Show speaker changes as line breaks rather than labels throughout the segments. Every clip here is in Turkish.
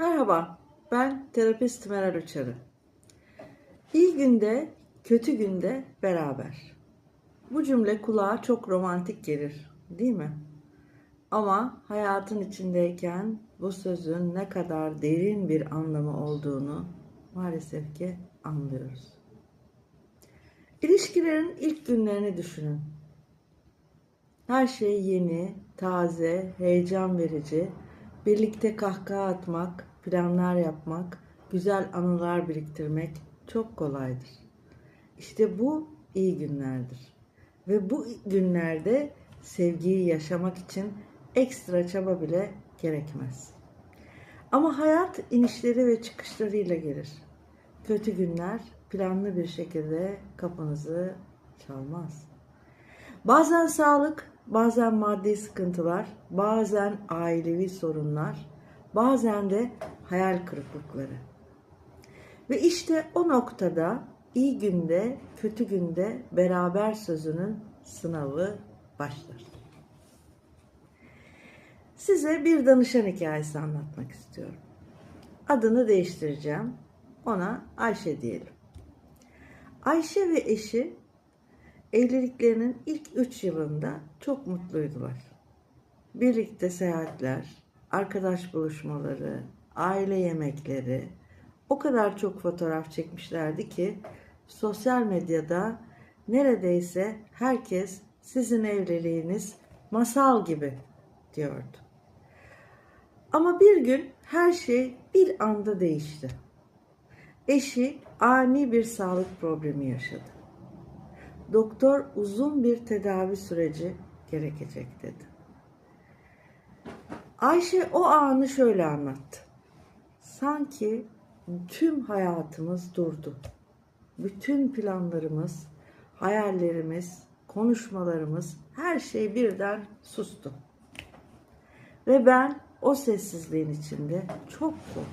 Merhaba, ben terapist Meral Uçarı. İyi günde, kötü günde beraber. Bu cümle kulağa çok romantik gelir, değil mi? Ama hayatın içindeyken bu sözün ne kadar derin bir anlamı olduğunu maalesef ki anlıyoruz. İlişkilerin ilk günlerini düşünün. Her şey yeni, taze, heyecan verici. Birlikte kahkaha atmak, planlar yapmak, güzel anılar biriktirmek çok kolaydır. İşte bu iyi günlerdir. Ve bu günlerde sevgiyi yaşamak için ekstra çaba bile gerekmez. Ama hayat inişleri ve çıkışlarıyla gelir. Kötü günler planlı bir şekilde kapınızı çalmaz. Bazen sağlık, bazen maddi sıkıntılar, bazen ailevi sorunlar, bazen de hayal kırıklıkları. Ve işte o noktada iyi günde, kötü günde beraber sözünün sınavı başlar. Size bir danışan hikayesi anlatmak istiyorum. Adını değiştireceğim. Ona Ayşe diyelim. Ayşe ve eşi evliliklerinin ilk üç yılında çok mutluydular. Birlikte seyahatler, arkadaş buluşmaları, aile yemekleri, o kadar çok fotoğraf çekmişlerdi ki sosyal medyada neredeyse herkes sizin evliliğiniz masal gibi diyordu. Ama bir gün her şey bir anda değişti. Eşi ani bir sağlık problemi yaşadı. Doktor uzun bir tedavi süreci gerekecek dedi. Ayşe o anı şöyle anlattı. Sanki tüm hayatımız durdu. Bütün planlarımız, hayallerimiz, konuşmalarımız, her şey birden sustu. Ve ben o sessizliğin içinde çok korktum.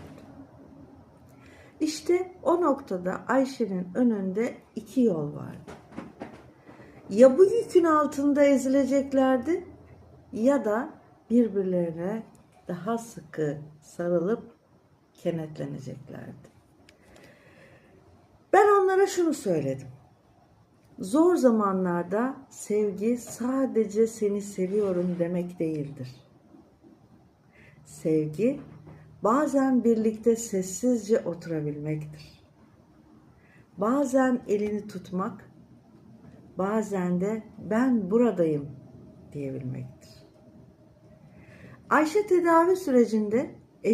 İşte o noktada Ayşe'nin önünde iki yol vardı. Ya bu yükün altında ezileceklerdi ya da birbirlerine daha sıkı sarılıp kenetleneceklerdi. Ben onlara şunu söyledim. Zor zamanlarda sevgi sadece seni seviyorum demek değildir. Sevgi bazen birlikte sessizce oturabilmektir. Bazen elini tutmak, bazen de ben buradayım diyebilmektir. Ayşe tedavi sürecinde